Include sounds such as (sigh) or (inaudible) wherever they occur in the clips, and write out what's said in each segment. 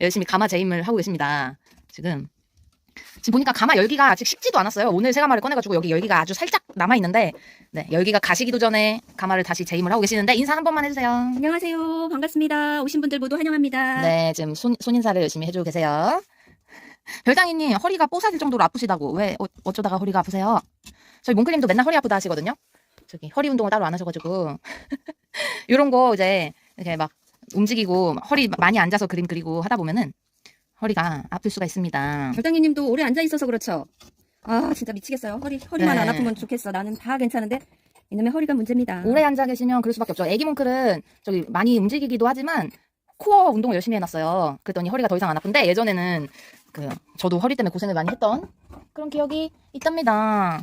열심히 가마 재임을 하고 계십니다. 지금 지금 보니까 가마 열기가 아직 식지도 않았어요. 오늘 새가마를 꺼내가지고 여기 열기가 아주 살짝 남아 있는데 네 열기가 가시기도 전에 가마를 다시 재임을 하고 계시는데 인사 한 번만 해주세요. 안녕하세요. 반갑습니다. 오신 분들 모두 환영합니다. 네 지금 손, 손인사를 열심히 해주고 계세요. 별당이님 허리가 뽀사질 정도로 아프시다고 왜 어, 어쩌다가 허리가 아프세요? 저희 몽클님도 맨날 허리 아프다 하시거든요. 저기 허리 운동을 따로 안 하셔가지고 (laughs) 이런 거 이제 이렇게 막 움직이고 허리 많이 앉아서 그림 그리고 하다 보면은 허리가 아플 수가 있습니다. 별당이님도 오래 앉아 있어서 그렇죠. 아 진짜 미치겠어요. 허리 허리만 네. 안 아프면 좋겠어. 나는 다 괜찮은데 이놈의 허리가 문제입니다. 오래 앉아 계시면 그럴 수밖에 없죠. 애기 몽클은 저기 많이 움직이기도 하지만 코어 운동을 열심히 해놨어요. 그랬더니 허리가 더 이상 안 아픈데 예전에는 그 저도 허리 때문에 고생을 많이 했던 그런 기억이 있답니다.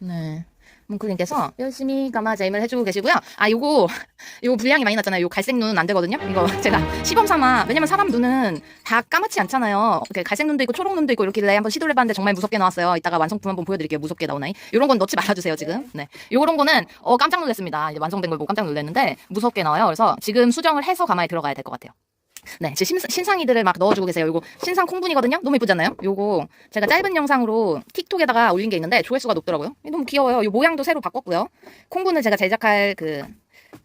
네. 몽클님께서 열심히 가마 재임을 해주고 계시고요. 아, 요거, (laughs) 요거 분량이 많이 났잖아요. 요 갈색 눈은 안 되거든요. 이거 (laughs) 제가 시범 삼아, 왜냐면 사람 눈은 다 까맣지 않잖아요. 이렇게 갈색 눈도 있고 초록 눈도 있고 이렇길래 한번 시도를 해봤는데 정말 무섭게 나왔어요. 이따가 완성품 한번 보여드릴게요. 무섭게 나오나이? 요런 건 넣지 말아주세요, 지금. 네. 요런 거는, 어, 깜짝 놀랐습니다. 이제 완성된 걸 보고 깜짝 놀랐는데, 무섭게 나와요. 그래서 지금 수정을 해서 가마에 들어가야 될 것 같아요. 네, 지금 신- 신상이들을 막 넣어주고 계세요. 요거 신상 콩분이거든요. 너무 예쁘잖아요. 요거 제가 짧은 영상으로 틱톡에다가 올린 게 있는데 조회수가 높더라고요. 너무 귀여워요. 요 모양도 새로 바꿨고요. 콩분을 제가 제작할 그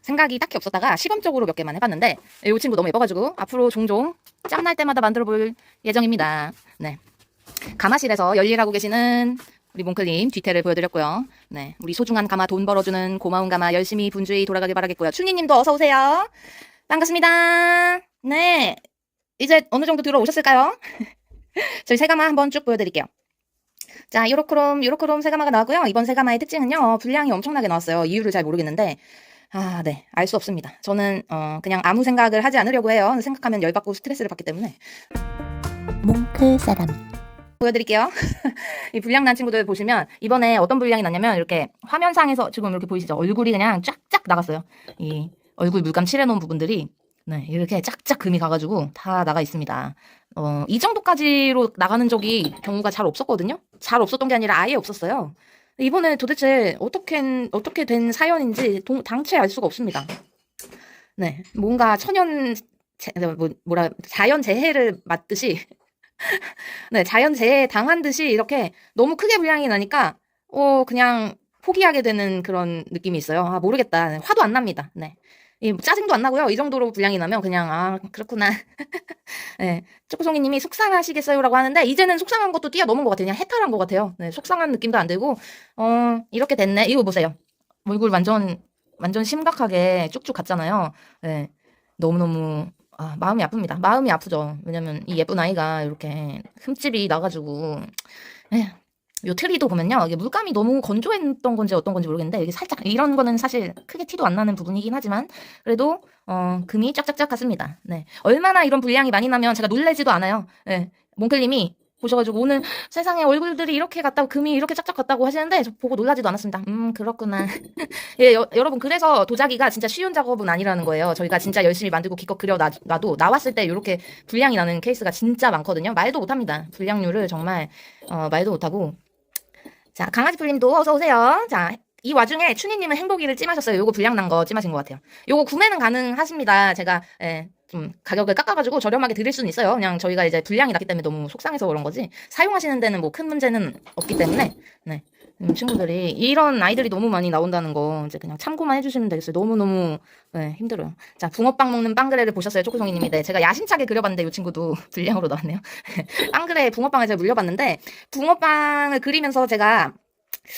생각이 딱히 없었다가 시범적으로 몇 개만 해봤는데 요 친구 너무 예뻐가지고 앞으로 종종 짬날 때마다 만들어 볼 예정입니다. 네, 가마실에서 열일하고 계시는 우리 몽클님 뒤태를 보여드렸고요. 네, 우리 소중한 가마 돈 벌어주는 고마운 가마 열심히 분주히 돌아가길 바라겠고요. 춘희님도 어서 오세요. 반갑습니다. 네. 이제 어느 정도 들어오셨을까요? (laughs) 저희 세가마 한번 쭉 보여드릴게요. 자, 요로크롬, 요로크롬 세가마가 나왔고요. 이번 세가마의 특징은요, 분량이 엄청나게 나왔어요. 이유를 잘 모르겠는데, 아, 네. 알 수 없습니다. 저는, 어, 그냥 아무 생각을 하지 않으려고 해요. 생각하면 열받고 스트레스를 받기 때문에. 몽크 사람 보여드릴게요. (laughs) 이 분량 난 친구들 보시면, 이번에 어떤 분량이 났냐면, 이렇게 화면상에서 지금 이렇게 보이시죠? 얼굴이 그냥 쫙쫙 나갔어요. 이 얼굴 물감 칠해놓은 부분들이, 네, 이렇게 짝짝 금이 가가지고 다 나가 있습니다. 어, 이 정도까지로 나가는 적이 경우가 잘 없었거든요? 잘 없었던 게 아니라 아예 없었어요. 이번에 도대체 어떻게, 어떻게 된 사연인지 동- 당최 알 수가 없습니다. 네, 뭔가 천연, 재, 뭐, 뭐라, 자연 재해를 맞듯이, (laughs) 네, 자연 재해 당한 듯이 이렇게 너무 크게 분량이 나니까, 어, 그냥 포기하게 되는 그런 느낌이 있어요. 아, 모르겠다. 화도 안 납니다. 네. 이 짜증도 안 나고요. 이 정도로 분량이 나면 그냥, 아, 그렇구나. (laughs) 네. 초코송이님이 속상하시겠어요라고 하는데 이제는 속상한 것도 뛰어넘은 것 같아요. 그냥 해탈한 것 같아요. 네, 속상한 느낌도 안 들고 어 이렇게 됐네. 이거 보세요. 얼굴 완전 완전 심각하게 쭉쭉 갔잖아요. 네, 너무 너무 아, 마음이 아픕니다. 마음이 아프죠. 왜냐면 이 예쁜 아이가 이렇게 흠집이 나가지고 에휴, 요 트리도 보면요. 이게 물감이 너무 건조했던 건지 어떤 건지 모르겠는데 이게 살짝 이런 거는 사실 크게 티도 안 나는 부분이긴 하지만 그래도 어 금이 쫙쫙쫙 갔습니다. 네. 얼마나 이런 분량이 많이 나면 제가 놀래지도 않아요. 네. 몽클님이 보셔가지고 오늘 (laughs) 세상에 얼굴들이 이렇게 갔다고 금이 이렇게 쫙쫙 갔다고 하시는데 저 보고 놀라지도 않았습니다. 음 그렇구나. (laughs) 예 여, 여러분 그래서 도자기가 진짜 쉬운 작업은 아니라는 거예요. 저희가 진짜 열심히 만들고 기껏 그려 놔, 놔도 나왔을 때 이렇게 분량이 나는 케이스가 진짜 많거든요. 말도 못합니다. 분량률을 정말 어, 말도 못하고 자 강아지 풀님도 어서 오세요. 자. 이 와중에 춘희님은 행복이를 찜하셨어요. 요거 분량 난 거 찜하신 것 같아요. 요거 구매는 가능하십니다. 제가 예, 좀 가격을 깎아가지고 저렴하게 드릴 수는 있어요. 그냥 저희가 이제 분량이 낮기 때문에 너무 속상해서 그런 거지. 사용하시는 데는 뭐 큰 문제는 없기 때문에 네. 음, 친구들이 이런 아이들이 너무 많이 나온다는 거 이제 그냥 참고만 해주시면 되겠어요. 너무 너무 네, 힘들어요. 자 붕어빵 먹는 빵그레를 보셨어요, 초코송이님이. 네, 제가 야심차게 그려봤는데 이 친구도 (laughs) 분량으로 나왔네요. (laughs) 빵그레 붕어빵을 제가 물려봤는데 붕어빵을 그리면서 제가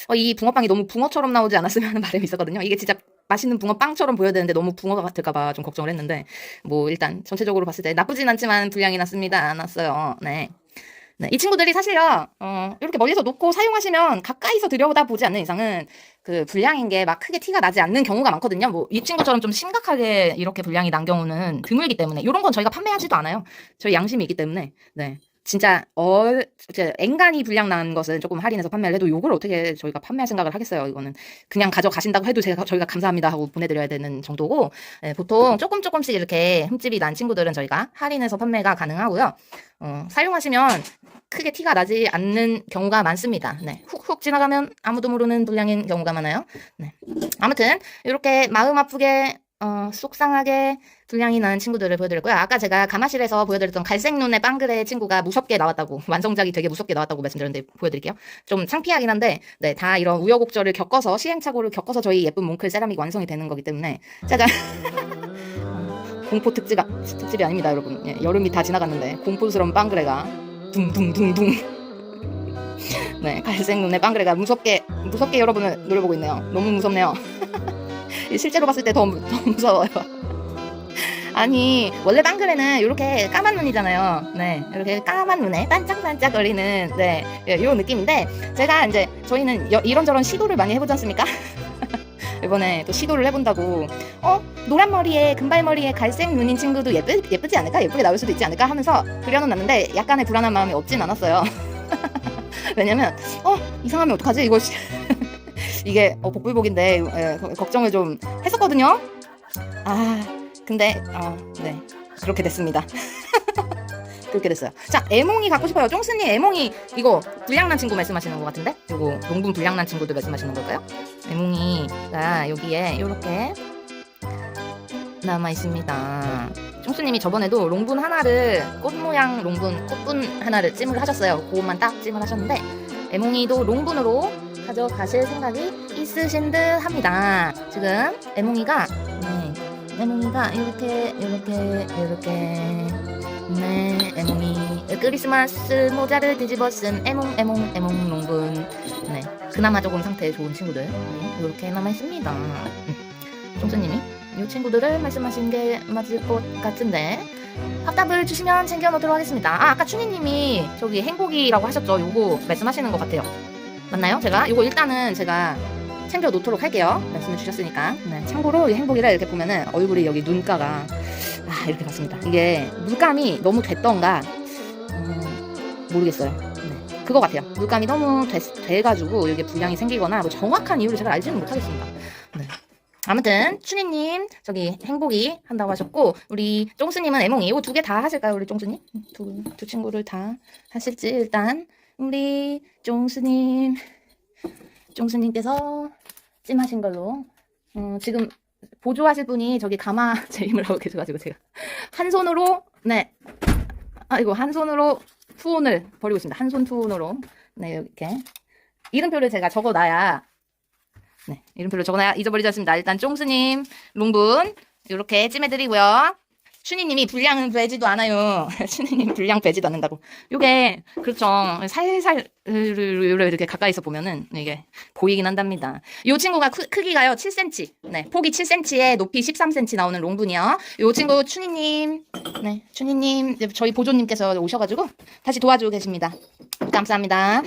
어, 이 붕어빵이 너무 붕어처럼 나오지 않았으면 하는 바람이 있었거든요. 이게 진짜 맛있는 붕어빵처럼 보여야 되는데 너무 붕어가 같을까봐 좀 걱정을 했는데 뭐 일단 전체적으로 봤을 때 나쁘진 않지만 분량이 났습니다. 났어요. 네. 네, 이 친구들이 사실요, 어, 이렇게 멀리서 놓고 사용하시면 가까이서 들여다 보지 않는 이상은 그 분량인 게 막 크게 티가 나지 않는 경우가 많거든요. 뭐 이 친구처럼 좀 심각하게 이렇게 분량이 난 경우는 드물기 때문에 이런 건 저희가 판매하지도 않아요. 저희 양심이 있기 때문에 네. 진짜 얼 이제 앵간히 분량 난 것은 조금 할인해서 판매를 해도 요걸 어떻게 저희가 판매할 생각을 하겠어요. 이거는 그냥 가져가신다고 해도 제가 저희가 감사합니다 하고 보내드려야 되는 정도고 네, 보통 조금 조금씩 이렇게 흠집이 난 친구들은 저희가 할인해서 판매가 가능하고요. 어, 사용하시면 크게 티가 나지 않는 경우가 많습니다. 네, 훅훅 지나가면 아무도 모르는 분량인 경우가 많아요. 네, 아무튼 이렇게 마음 아프게 어, 속상하게 분량이 난 친구들을 보여드렸고요. 아까 제가 가마실에서 보여드렸던 갈색 눈의 빵그레 친구가 무섭게 나왔다고 완성작이 되게 무섭게 나왔다고 말씀드렸는데 보여드릴게요. 좀 창피하긴 한데 네, 다 이런 우여곡절을 겪어서 시행착오를 겪어서 저희 예쁜 몽클 세라믹 완성이 되는 거기 때문에 짜잔. (laughs) 공포 특집, 특집이 아닙니다 여러분. 예, 여름이 다 지나갔는데 공포스러운 빵그레가 둥둥둥둥. (laughs) 네 갈색 눈의 빵그레가 무섭게 무섭게 여러분을 노려보고 있네요. 너무 무섭네요. (laughs) 실제로 봤을 때더 무서워요 아니 원래 빵그레는 이렇게 까만 눈이잖아요. 네, 이렇게 까만 눈에 반짝반짝거리는 네, 이런 느낌인데 제가 이제 저희는 여- 이런저런 시도를 많이 해보지 않습니까? (laughs) 이번에 또 시도를 해본다고 어 노란 머리에 금발 머리에 갈색 눈인 친구도 예쁘 예쁘지 않을까 예쁘게 나올 수도 있지 않을까 하면서 그려는 놨는데 약간의 불안한 마음이 없진 않았어요. (laughs) 왜냐면 어 이상하면 어떡하지 이거 시- (laughs) 이게 어, 복불복인데 예, 거- 걱정을 좀 했었거든요. 아 근데 아, 네 그렇게 됐습니다. (laughs) 그렇게 됐어요. 자, 애몽이 갖고 싶어요. 쫑스님 애몽이 이거 불량난 친구 말씀하시는 것 같은데? 이거 농분 불량난 친구들 말씀하시는 걸까요? 애몽이가 여기에 이렇게 남아 있습니다. 쫑스님이 저번에도 롱분 하나를 꽃 모양 롱분 꽃분 하나를 찜을 하셨어요. 그것만 딱 찜을 하셨는데 애몽이도 롱분으로 가져가실 생각이 있으신 듯 합니다. 지금 애몽이가 네, 애몽이가 이렇게 이렇게 이렇게 네 애몽이 크리스마스 모자를 뒤집어 쓴 애몽 애몽 애몽 롱분 네 그나마 조금 상태 좋은 친구들 네, 이렇게 남아 있습니다. 음. 종수님이 이 친구들을 말씀하신 게 맞을 것 같은데 합답을 주시면 챙겨놓도록 하겠습니다. 아 아까 춘희님이 저기 행복이라고 하셨죠? 요거 말씀하시는 것 같아요. 맞나요? 제가 요거 일단은 제가 챙겨 놓도록 할게요. 말씀을 주셨으니까. 네, 참고로 이 행복이라 이렇게 보면은 얼굴이 여기 눈가가 아 이렇게 갔습니다. 이게 물감이 너무 됐던가 음, 모르겠어요. 네, 그거 같아요. 물감이 너무 됐, 돼가지고 이게 불량이 생기거나 뭐 정확한 이유를 제가 알지는 못하겠습니다. 네. 아무튼 춘희님 저기 행복이 한다고 하셨고 우리 쫑스님은 애몽이 이거 두 개 다 하실까요 우리 쫑스님 두, 두 친구를 다 하실지 일단 우리 쫑스님 쫑스님께서 찜하신 걸로. 어, 지금 보조하실 분이 저기 가마 (laughs) 재임을 하고 (laughs) 계셔가지고 제가 한 손으로 네. 아이고 한 손으로 투혼을 벌이고 있습니다. 한 손 투혼으로. 네 이렇게. 이름표를 제가 적어놔야 네 이름표를 적어놔야 잊어버리지 않습니다. 일단 쫑스님 롱분 이렇게 찜해드리고요 춘희님이 불량은 배지도 않아요. (laughs) 춘희님 불량 배지도 않는다고. 요게 그렇죠. 살살 이렇게 가까이서 보면은 이게 보이긴 한답니다. 요 친구가 크, 크기가요 7cm. 네, 폭이 7cm에 높이 13cm 나오는 롱분이요. 요 친구 춘희님, 네, 춘희님 저희 보조님께서 오셔가지고 다시 도와주고 계십니다. 감사합니다.